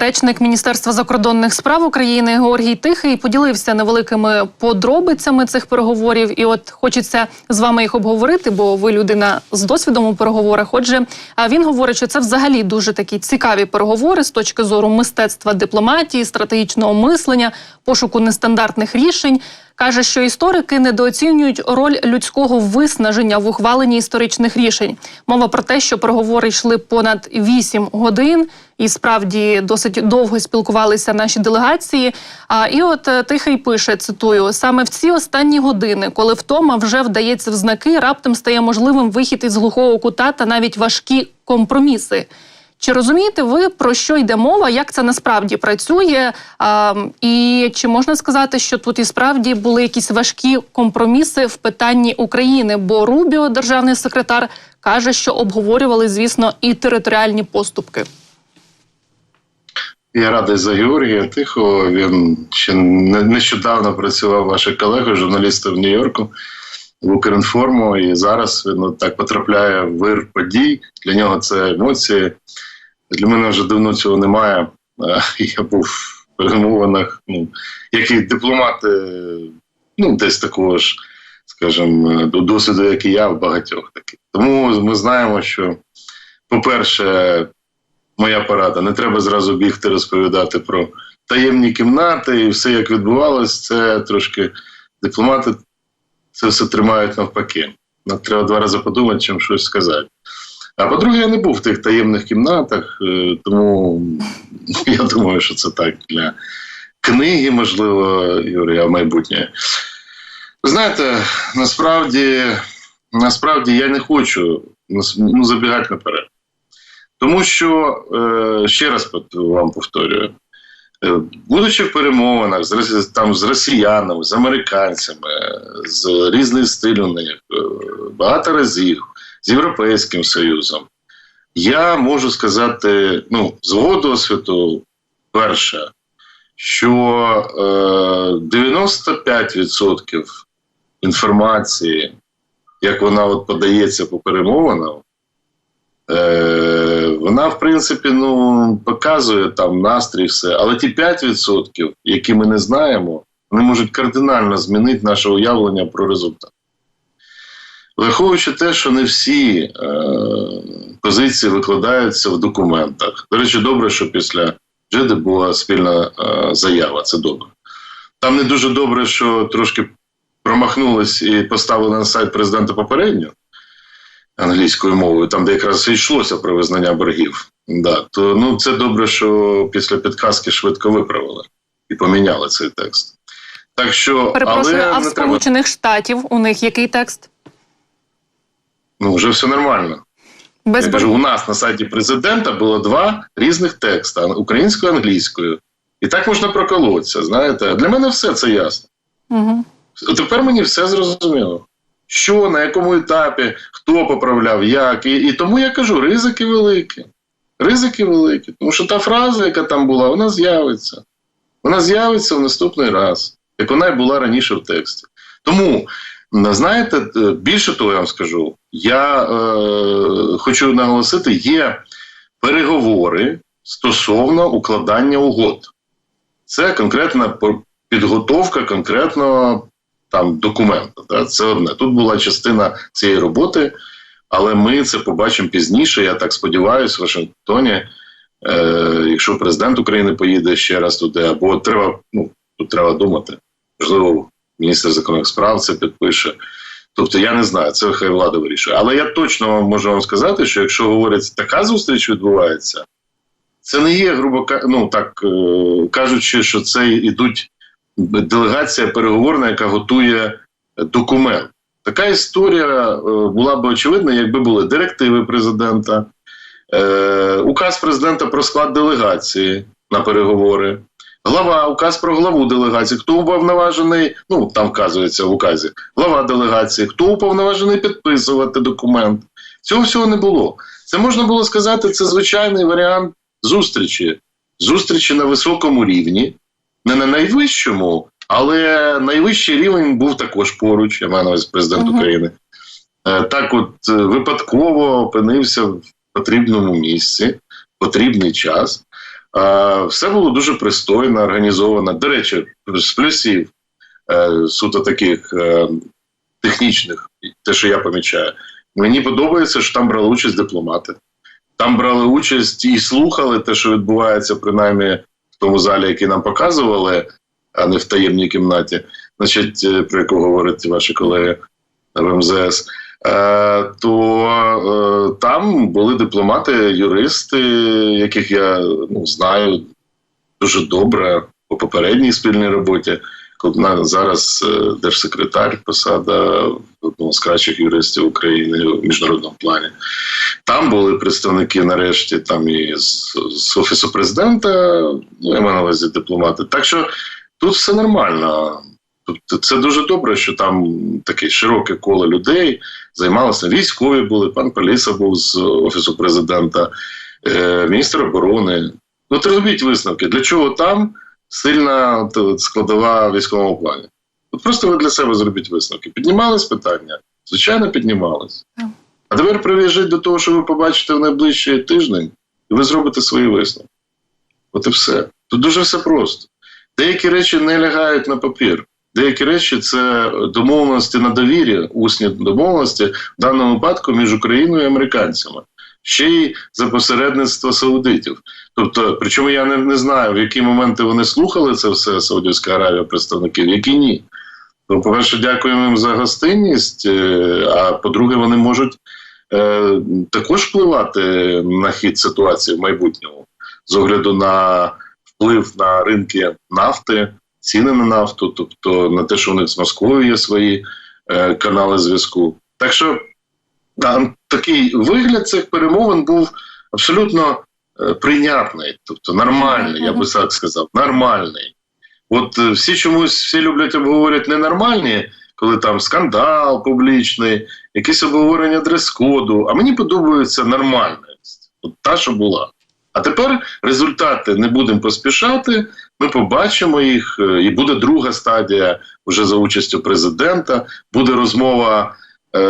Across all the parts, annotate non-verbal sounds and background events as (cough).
Речник Міністерства закордонних справ України Георгій Тихий поділився невеликими подробицями цих переговорів. І от хочеться з вами їх обговорити, бо ви людина з досвідом у переговорах. Отже, а він говорить, що це взагалі дуже такі цікаві переговори з точки зору мистецтва дипломатії, стратегічного мислення, пошуку нестандартних рішень. Каже, що історики недооцінюють роль людського виснаження в ухваленні історичних рішень. Мова про те, що переговори йшли понад 8 годин, і справді досить довго спілкувалися наші делегації. А і от е, Тихий пише: цитую: саме в ці останні години, коли втома вже вдається в знаки, раптом стає можливим вихід із глухого кута та навіть важкі компроміси. Чи розумієте ви про що йде мова? Як це насправді працює? А, і чи можна сказати, що тут і справді були якісь важкі компроміси в питанні України? Бо Рубіо, державний секретар, каже, що обговорювали, звісно, і територіальні поступки. Я радий за Георгія Тихого. Він ще не- нещодавно працював вашою колегою, журналістом в Нью-Йорку в Укрінформу, і зараз він так потрапляє в вир подій. Для нього це емоції. Для мене вже давно цього немає. Е, Я був в перемовинах, ну, як і дипломати, ну, десь такого ж, скажімо, до досвіду, як і я, в багатьох таких. Тому ми знаємо, що, по-перше, моя порада. Не треба зразу бігти розповідати про таємні кімнати і все, як відбувалось, це трошки дипломати це все тримають навпаки. Нам треба два рази подумати, чим щось сказати. А по-друге, я не був в тих таємних кімнатах, е, тому (laughs) я думаю, що це так для книги, можливо, Юрія, майбутнє. Ви знаєте, насправді, насправді я не хочу ну, забігати наперед. Тому що, е, ще раз вам повторюю, е, будучи в перемовинах з, там, з росіянами, з американцями, з різних е, багато разів, з Європейським Союзом, я можу сказати, ну, з досвіду, перше, що е, 95% інформації, як вона от подається по перемовинам, Е, вона, в принципі, ну, показує там настрій, все. Але ті 5%, які ми не знаємо, вони можуть кардинально змінити наше уявлення про результат. Враховуючи те, що не всі е, позиції викладаються в документах. До речі, добре, що після Джеди була спільна е, заява. Це добре. Там не дуже добре, що трошки промахнулись і поставили на сайт президента попередньо англійською мовою, там де якраз і йшлося про визнання боргів. Да, то ну це добре, що після підказки швидко виправили і поміняли цей текст. Так що, Перепрошую, але а в не треба, Сполучених Штатів у них який текст? Ну вже все нормально. Без Я кажу, у нас на сайті президента було два різних текста українською і англійською. І так можна проколотися. Знаєте, для мене все це ясно. Угу. Тепер мені все зрозуміло. Що, на якому етапі, хто поправляв, як. І, і тому я кажу, ризики великі. Ризики великі. Тому що та фраза, яка там була, вона з'явиться. Вона з'явиться в наступний раз, як вона і була раніше в тексті. Тому, знаєте, е, більше того, я вам скажу, я е, хочу наголосити, є переговори стосовно укладання угод. Це конкретна підготовка конкретного там документа. Да? Це одне. Тут була частина цієї роботи, але ми це побачимо пізніше. Я так сподіваюся, в Вашингтоні. Е, якщо президент України поїде ще раз туди, або треба, ну тут треба думати. Можливо, міністр закордонних справ це підпише. Тобто я не знаю, це хай влада вирішує. Але я точно можу вам сказати, що якщо говорять, така зустріч відбувається, це не є, грубо ну так е, кажучи, що це йдуть делегація переговорна, яка готує документ. Така історія е, була б очевидна, якби були директиви президента, е, указ президента про склад делегації на переговори, глава, указ про главу делегації, хто уповноважений, ну там вказується в указі, глава делегації, хто уповноважений підписувати документ. Цього всього не було. Це можна було сказати, це звичайний варіант зустрічі. Зустрічі на високому рівні, не на найвищому, але найвищий рівень був також поруч, я маю на увазі президент Мгм. України. Е, Так, от е, випадково опинився в потрібному місці, потрібний час. Е, все було дуже пристойно, організовано. До речі, з плюсів е, суто таких е, технічних, те, що я помічаю. Мені подобається, що там брали участь дипломати. Там брали участь і слухали те, що відбувається, принаймні в тому залі, який нам показували, а не в таємній кімнаті, значить, про яку говорять ваші колеги в МЗС. Е, то е, там були дипломати, юристи, яких я ну, знаю дуже добре по попередній спільній роботі. Одна зараз е, держсекретар, посада одного з кращих юристів України в міжнародному плані. Там були представники, нарешті, там і з, з офісу президента, ну, я маю на увазі дипломати. Так що тут все нормально. Тобто це дуже добре, що там таке широке коло людей займалося. Військові були, пан Поліса був з офісу президента, е, міністр оборони. Ну, от робіть висновки, для чого там сильна складова в військовому плані. От просто ви для себе зробіть висновки. Піднімались питання? Звичайно, піднімались. А тепер прив'яжіть до того, що ви побачите в найближчий тиждень, і ви зробите свої висновки. От і все. Тут дуже все просто. Деякі речі не лягають на папір. Деякі речі це домовленості на довір'я, усні домовленості в даному випадку між Україною і американцями, ще й за посередництво саудитів. Тобто, причому я не, не знаю, в які моменти вони слухали це все Саудівська Аравія представників, які ні. Ну, по-перше, дякуємо їм за гостинність, е, а по-друге, вони можуть е, також впливати на хід ситуації в майбутньому з огляду на вплив на ринки нафти, ціни на нафту, тобто на те, що у них з Москвою є свої е, канали зв'язку. Так що да, такий вигляд цих перемовин був абсолютно е, прийнятний, тобто нормальний, я би так сказав, нормальний. От е, всі чомусь всі люблять обговорювати ненормальні, коли там скандал публічний, якісь обговорення дрес-коду. А мені подобається нормальність, от та, що була. А тепер результати не будемо поспішати. Ми побачимо їх, е, і буде друга стадія вже за участю президента. Буде розмова е,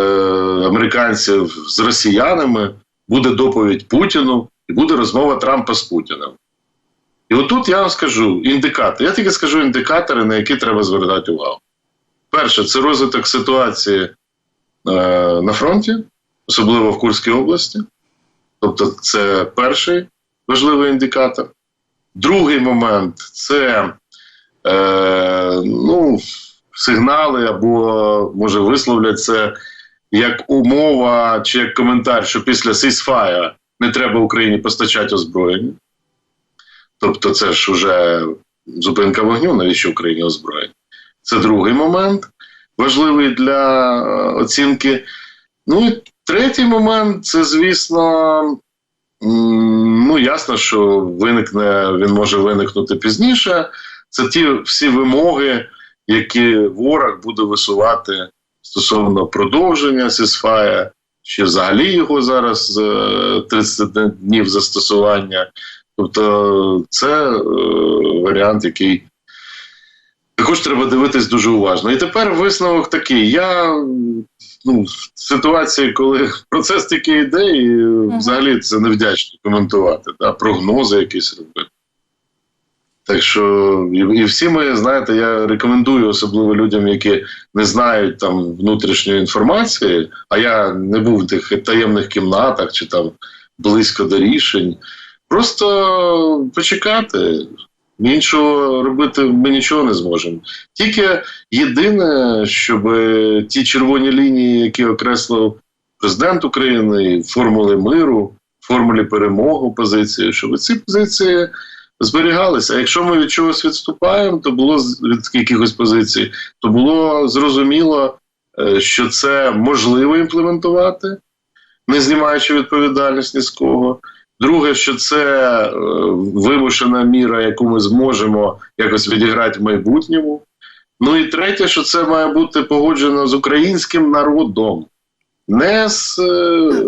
американців з росіянами, буде доповідь Путіну, і буде розмова Трампа з Путіним. І отут я вам скажу індикатори. Я тільки скажу індикатори, на які треба звертати увагу. Перше, це розвиток ситуації е, на фронті, особливо в Курській області. Тобто, це перший важливий індикатор. Другий момент це е, ну, сигнали або, може, висловлять це як умова чи як коментар, що після сісфая не треба Україні постачати озброєння. Тобто, це ж вже зупинка вогню, навіщо Україні озброєння? Це другий момент, важливий для е, оцінки. Ну і третій момент це, звісно, ну ясно, що виникне, він може виникнути пізніше. Це ті всі вимоги, які ворог буде висувати стосовно продовження сісфая, чи взагалі його зараз е, 30 днів застосування. Тобто, це е, варіант, який також треба дивитись дуже уважно. І тепер висновок такий. Я ну, в ситуації, коли (laughs) процес тільки йде, і взагалі це невдячно коментувати, да, прогнози якісь робити. Так що, і, і всі ми, знаєте, я рекомендую, особливо людям, які не знають там внутрішньої інформації, а я не був в тих таємних кімнатах чи там близько до рішень. Просто почекати. Іншого робити ми нічого не зможемо. Тільки єдине, щоб ті червоні лінії, які окреслив президент України, формули миру, формулі перемоги позиції, щоб ці позиції зберігалися. А якщо ми від чогось відступаємо, то було від якихось позицій, то було зрозуміло, е, що це можливо імплементувати, не знімаючи відповідальність ні з кого. Друге, що це е, вимушена міра, яку ми зможемо якось відіграти в майбутньому. Ну і третє, що це має бути погоджено з українським народом, не з е,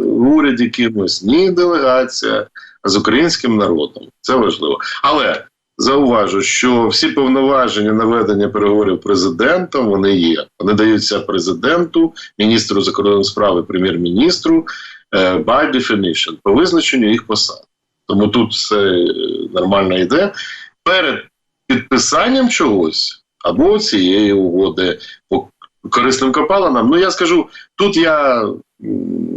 уряд якимось, ні делегація, а з українським народом. Це важливо. Але зауважу, що всі повноваження на ведення переговорів президентом вони є. Вони даються президенту, міністру закордонних справ і прем'єр-міністру by definition, по визначенню їх посад. Тому тут все е, нормально йде. Перед підписанням чогось або цієї угоди по корисним копалинам. Ну я скажу, тут я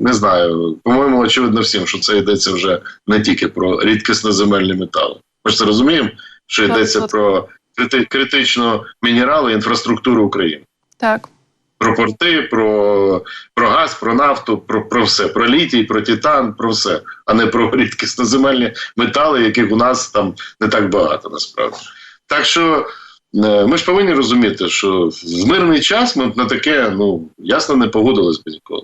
не знаю, по-моєму, очевидно всім, що це йдеться вже не тільки про рідкісноземельні метали. Ми ж це розуміємо, що йдеться от. про крити- критичну мінерали, інфраструктуру України. Так. Про порти, про, про газ, про нафту, про, про все, про літій, про титан, про все, а не про рідкісноземельні метали, яких у нас там не так багато насправді. Так що е, ми ж повинні розуміти, що в мирний час ми на таке, ну ясно, не погодились би ніколи.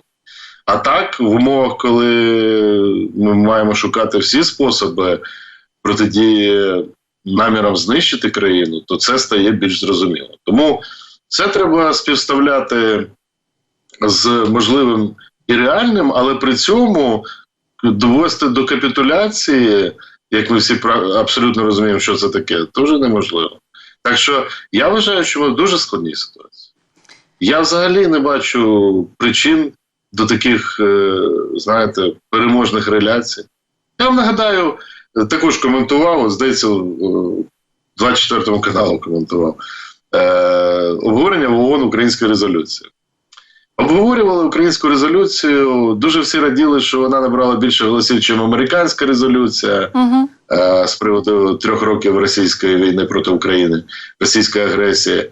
А так, в умовах, коли ми маємо шукати всі способи протидії намірам знищити країну, то це стає більш зрозуміло. Тому це треба співставляти з можливим і реальним, але при цьому довести до капітуляції, як ми всі абсолютно розуміємо, що це таке, теж неможливо. Так що я вважаю, що ми в дуже складній ситуації. Я взагалі не бачу причин до таких, е, знаєте, переможних реляцій. Я вам нагадаю, е, також коментував, здається, е, 24 каналу коментував обговорення в ООН української резолюції. Обговорювали українську резолюцію. Дуже всі раділи, що вона набрала більше голосів, ніж американська резолюція Угу. е, з приводу трьох років російської війни проти України, російської агресії.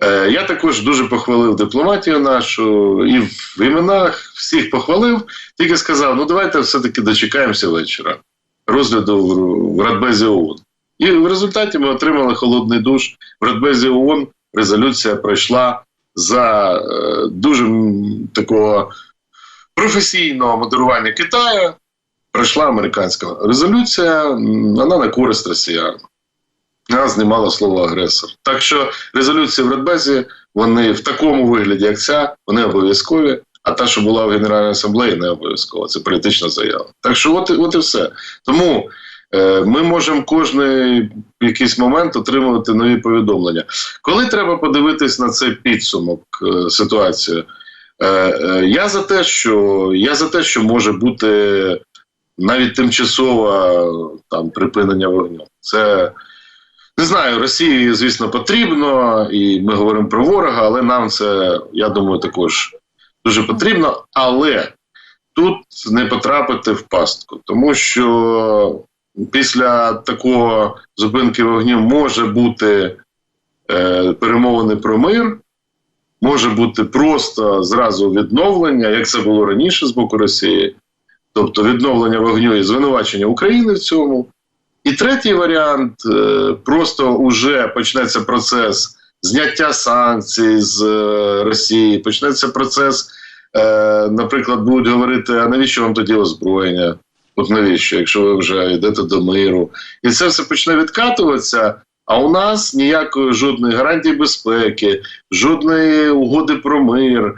Е, я також дуже похвалив дипломатію нашу і в іменах всіх похвалив, тільки сказав: ну давайте все-таки дочекаємося вечора розгляду в Радбезі ООН. І в результаті ми отримали холодний душ. В Радбезі ООН резолюція пройшла за е, дуже такого професійного модерування Китаю. Пройшла американська резолюція, вона на користь росіян. Вона знімала слово агресор. Так що резолюції в Радбезі, вони в такому вигляді, як ця, вони обов'язкові. А та, що була в Генеральній асамблеї, не обов'язково. Це політична заява. Так що, от, от і все. Тому ми можемо кожний якийсь момент отримувати нові повідомлення. Коли треба подивитись на цей підсумок е, ситуації, е, е, я за те, що я за те, що може бути навіть тимчасове там припинення вогню. Це не знаю, Росії, звісно, потрібно, і ми говоримо про ворога, але нам це, я думаю, також дуже потрібно. Але тут не потрапити в пастку, тому що після такого зупинки вогню може бути е, перемовини про мир, може бути просто зразу відновлення, як це було раніше з боку Росії, тобто відновлення вогню і звинувачення України в цьому. І третій варіант е, просто вже почнеться процес зняття санкцій з е, Росії, почнеться процес, е, наприклад, будуть говорити, а навіщо вам тоді озброєння? От навіщо, якщо ви вже йдете до миру, і це все почне відкатуватися. А у нас ніякої жодної гарантії безпеки, жодної угоди про мир,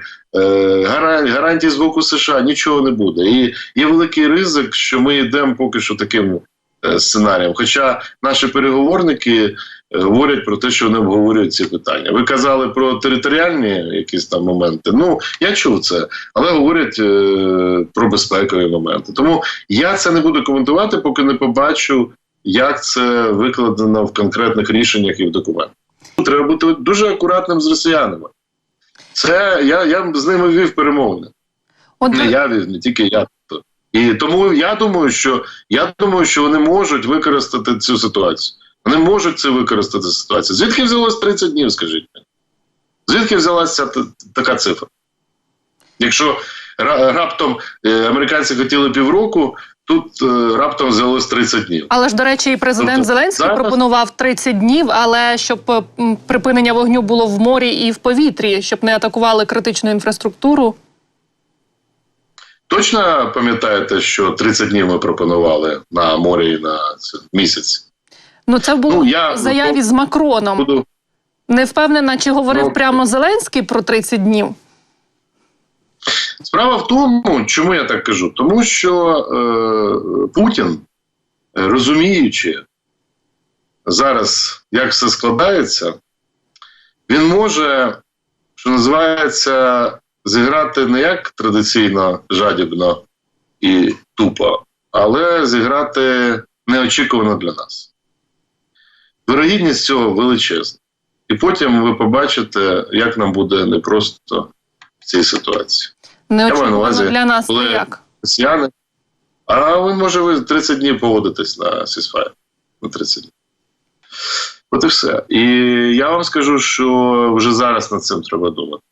гарантії з боку США нічого не буде. І є великий ризик, що ми йдемо поки що таким е, сценарієм. Хоча наші переговорники е, говорять про те, що вони обговорюють ці питання. Ви казали про територіальні якісь там моменти. Ну я чув це, але говорять е, про безпекові моменти. Тому я це не буду коментувати, поки не побачу, як це викладено в конкретних рішеннях і в документах. Треба бути дуже акуратним з росіянами. Це я, я з ними вів перемовини. От Не я вів, не тільки я. І тому я думаю, що я думаю, що вони можуть використати цю ситуацію. Вони можуть це використати ситуацію. Звідки взялось 30 днів, скажіть мені? Звідки взялася така цифра? Якщо раптом е, американці хотіли півроку, тут е, раптом взялось 30 днів. Але ж, до речі, і президент Тобто Зеленський зараз- пропонував 30 днів, але щоб е, припинення вогню було в морі і в повітрі, щоб не атакували критичну інфраструктуру. Точно пам'ятаєте, що 30 днів ми пропонували на морі і на місяць? Ну це було Ну, я- в заяві з Макроном. Буду Не впевнена, чи говорив Ну, прямо Зеленський про 30 днів. Справа в тому, чому я так кажу? Тому що е, Путін, е, розуміючи зараз, як все складається, він може, що називається, зіграти не як традиційно жадібно і тупо, але зіграти неочікувано для нас. Вирогідність цього величезна. І потім ви побачите, як нам буде непросто в цій ситуації. на увазі, для нас коли- як? Росіяни. А ви, може, ви 30 днів погодитесь на сісфайр. На 30 днів. От і все. І я вам скажу, що вже зараз над цим треба думати.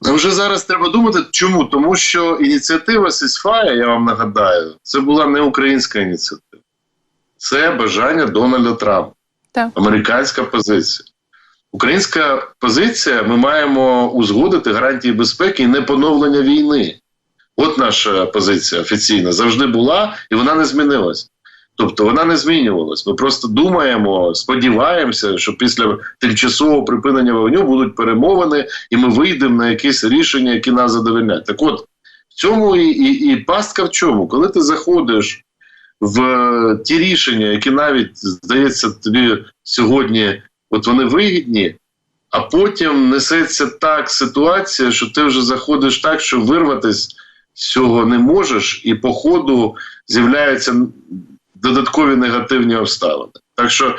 Вже зараз треба думати. Чому? Тому що ініціатива Сісфая, я вам нагадаю, це була не українська ініціатива. Це бажання Дональда Трампа. Так. Американська позиція. Українська позиція ми маємо узгодити гарантії безпеки і не поновлення війни. От наша позиція офіційна завжди була, і вона не змінилась. Тобто вона не змінювалась. Ми просто думаємо, сподіваємося, що після тимчасового припинення вогню будуть перемовини, і ми вийдемо на якісь рішення, які нас задовольнять. Так от, в цьому і, і, і пастка в чому? Коли ти заходиш в е, ті рішення, які навіть здається тобі сьогодні, от вони вигідні, а потім несеться так ситуація, що ти вже заходиш так, що вирватися з цього не можеш, і по ходу з'являються додаткові негативні обставини. Так що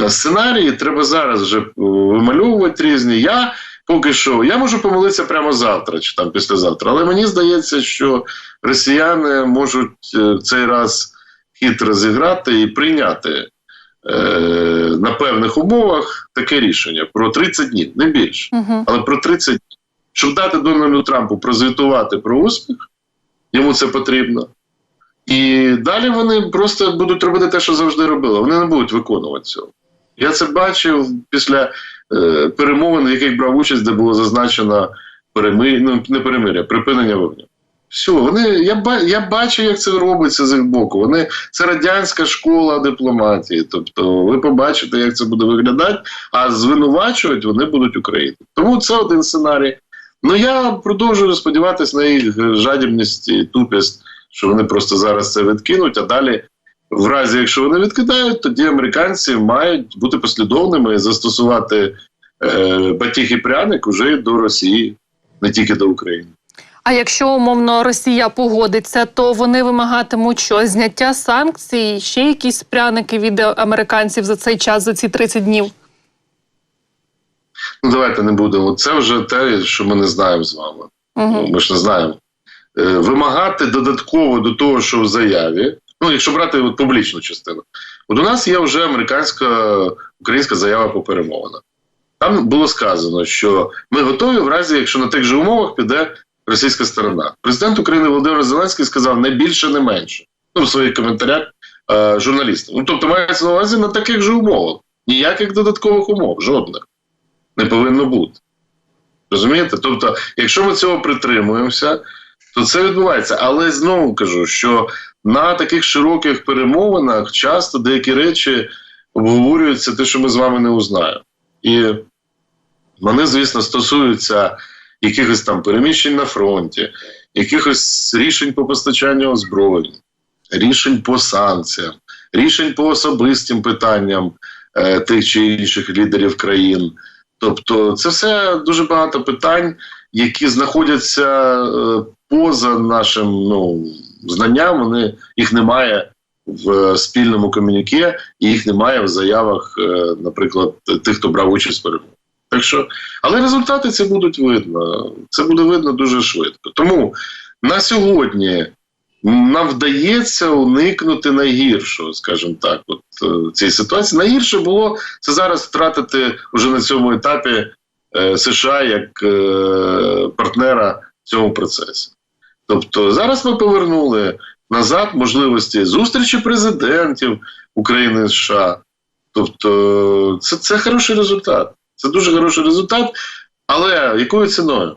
е, сценарії треба зараз вже е, вимальовувати різні. Я поки що я можу помилитися прямо завтра чи там післязавтра, але мені здається, що росіяни можуть цей раз хитро зіграти і прийняти е, на певних умовах таке рішення про 30 днів, не більше, Угу. але про 30 днів. Щоб дати Дональду Трампу прозвітувати про успіх, йому це потрібно. І далі вони просто будуть робити те, що завжди робили. Вони не будуть виконувати цього. Я це бачив після е, перемовин, в яких брав участь, де було зазначено перемир'я, ну, не перемир'я, припинення вогню. Все, вони, я, я бачу, як це робиться з їх боку. Вони, це радянська школа дипломатії. Тобто ви побачите, як це буде виглядати, а звинувачувати вони будуть Україну. Тому це один сценарій. Ну я продовжую сподіватися на їх жадібність і тупість, що вони просто зараз це відкинуть, а далі. В разі, якщо вони відкидають, тоді американці мають бути послідовними і застосувати е, батіг і пряник уже до Росії, не тільки до України. А якщо умовно Росія погодиться, то вони вимагатимуть що зняття санкцій, ще якісь пряники від американців за цей час, за ці 30 днів. Ну давайте не будемо. Це вже те, що ми не знаємо з вами. Угу. Ми ж не знаємо. Е, вимагати додатково до того, що в заяві, ну якщо брати от, публічну частину, от у нас є вже американська українська заява по перемовинах. Там було сказано, що ми готові в разі, якщо на тих же умовах піде російська сторона. Президент України Володимир Зеленський сказав не більше, не менше. Ну, в своїх коментарях е, журналістам. Ну, тобто, мається на увазі на таких же умовах. Ніяких додаткових умов, жодних. Не повинно бути. Розумієте? Тобто, якщо ми цього притримуємося, то це відбувається. Але знову кажу, що на таких широких перемовинах часто деякі речі обговорюються, те, що ми з вами не узнаємо. І вони, звісно, стосуються якихось там переміщень на фронті, якихось рішень по постачанню озброєнь, рішень по санкціям, рішень по особистим питанням е, тих чи інших лідерів країн. Тобто, це все дуже багато питань, які знаходяться е, поза нашим ну, знанням. Вони їх немає в е, спільному комюніке, і їх немає в заявах, е, наприклад, тих, хто брав участь в перемовинах. Так що, але результати це будуть видно. Це буде видно дуже швидко. Тому на сьогодні нам вдається уникнути найгіршого, скажімо так, от е, цій ситуації. Найгірше було це зараз втратити вже на цьому етапі е, США як е, партнера в цьому процесі. Тобто зараз ми повернули назад можливості зустрічі президентів України і США. Тобто, це, це хороший результат. Це дуже хороший результат. Але якою ціною?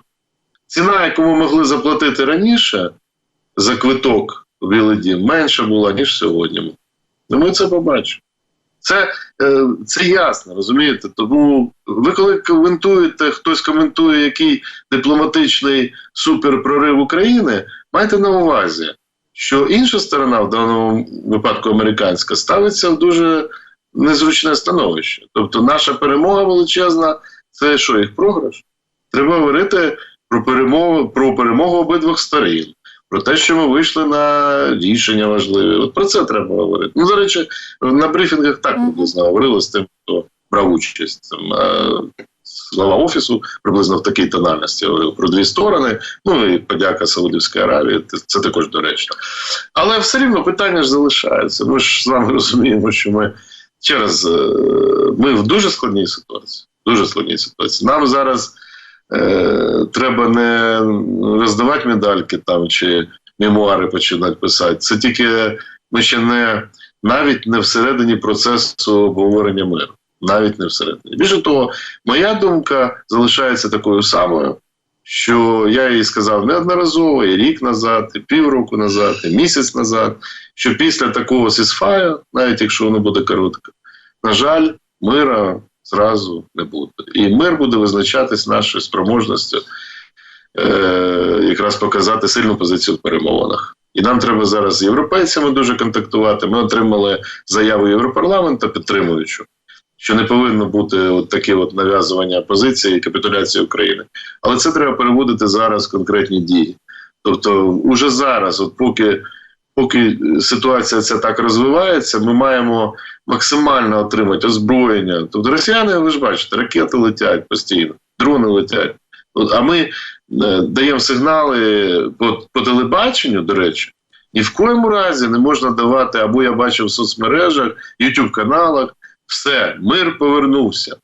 Ціна, яку ми могли заплатити раніше за квиток в Білий Дім, менша була, ніж сьогодні. І ми це побачимо. Це, е, це ясно, розумієте? Тому ви коли коментуєте, хтось коментує, який дипломатичний суперпрорив України, майте на увазі, що інша сторона, в даному випадку американська, ставиться в дуже незручне становище. Тобто, наша перемога величезна це що, їх програш? Треба говорити про перемогу, про перемогу обидвох сторін. про те, що ми вийшли на рішення важливі. От про це треба говорити. Ну, до речі, на брифінгах так приблизно говорили з тим, хто брав участь. Там, е, Глава офісу приблизно в такій тональності говорив про дві сторони. Ну і подяка Саудівській Аравії. Це також доречно. Але все рівно питання ж залишається. Ми ж з вами розуміємо, що ми через ми в дуже складній ситуації. Дуже складній ситуації. Нам зараз е, треба не роздавати медальки там чи мемуари починати писати. Це тільки ми ще не навіть не всередині процесу обговорення миру. Навіть не всередині. Більше того, моя думка залишається такою самою, що я їй сказав неодноразово, і рік назад, і півроку назад, і місяць назад, що після такого сісфаю, навіть якщо воно буде коротке, на жаль, мира зразу не буде. І мир буде визначатись нашою спроможністю е, якраз показати сильну позицію в перемовинах. І нам треба зараз з європейцями дуже контактувати. Ми отримали заяву Європарламенту підтримуючу, що не повинно бути от таке от нав'язування позиції і капітуляції України. Але це треба переводити зараз в конкретні дії. Тобто, уже зараз, от поки, поки ситуація ця так розвивається, ми маємо максимально отримати озброєння. Тобто росіяни, ви ж бачите, ракети летять постійно, дрони летять. А ми е, даємо сигнали по, по телебаченню, до речі, ні в коєму разі не можна давати, або я бачив в соцмережах, youtube каналах все, мир повернувся.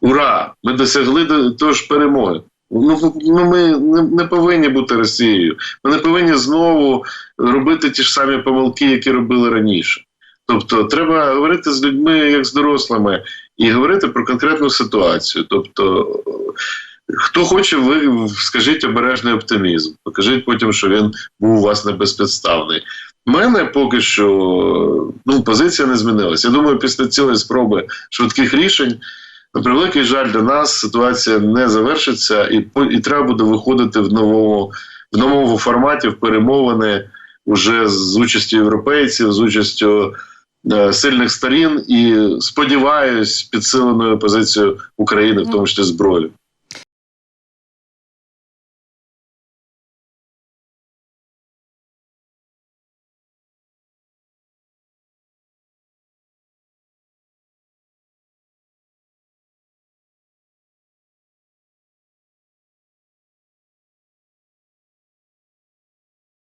Ура! Ми досягли до того ж перемоги. Ну, ну ми не, повинні бути Росією. Ми не повинні знову робити ті ж самі помилки, які робили раніше. Тобто, треба говорити з людьми як з дорослими і говорити про конкретну ситуацію. Тобто, хто хоче, ви скажіть обережний оптимізм. Покажіть потім, що він був у вас не безпідставний. У мене поки що ну, позиція не змінилася. Я думаю, після цілої спроби швидких рішень, на превеликий жаль, для нас ситуація не завершиться, і, і треба буде виходити в новому, в новому форматі в перемовини вже з участю європейців, з участю е, сильних сторін і сподіваюсь, підсиленою позицією України, в тому числі зброю.